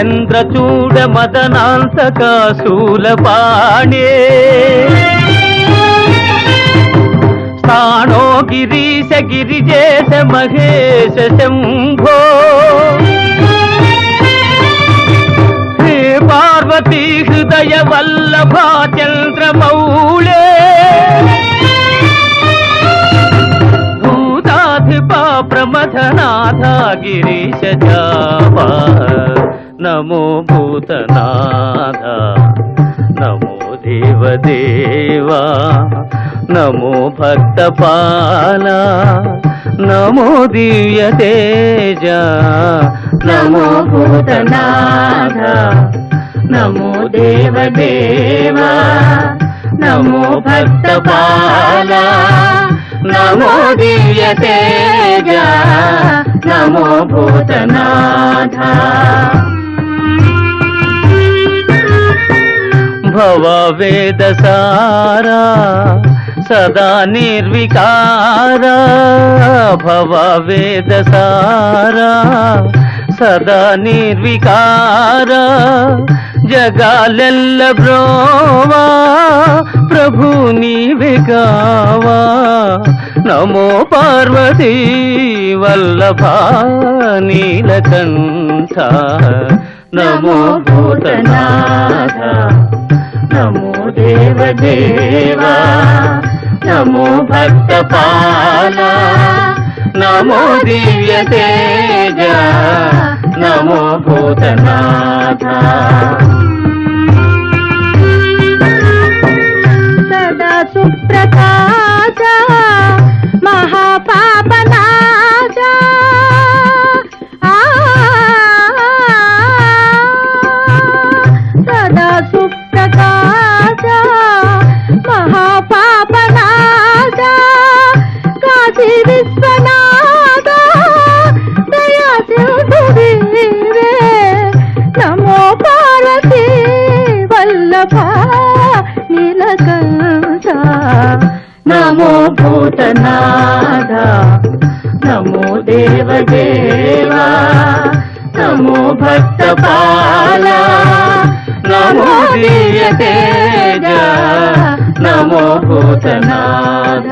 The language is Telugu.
చంద్రచూడ మదనాంతక శూలపాణే స్థానో గిరీశ గిరిజేశ మహేశ శంభో హే పార్వతీ హృదయ వల్లభా చంద్రమౌళే భూతాధిపా ప్రమథనాథ గిరీశ జాపా నమో భూతనాథ నమో దేవదేవా నమో భక్తపాల నమో దివ్య తేజ నమో భూతనాథ నమో దేవదేవా నమో భక్తపాల నమో దివ్య తేజ నమో భూతనాథ. భవ వేద సారా సదా నిర్వికారా భవ వేద సారా సదా నిర్వికారా జగాలెల్ల బ్రోవా ప్రభు నీవే నమో పార్వతీ వల్లభ నీలకంఠ నమో భూతనాథ నమో దేవదేవా నమో భక్తపాల నమో దివ్య తేజ నమో భూతనాథ. సదా సుప్రకాశ సదా సుప్రకాశ కాశీ విశ్వనాథ దయా నమో పార్వతీ వల్లభ నీలకంఠ. నమో భూతనాథ నమో దేవదేవా. నమో భక్తపాల నమో దివ్య తేజ నమో భూతనాథ.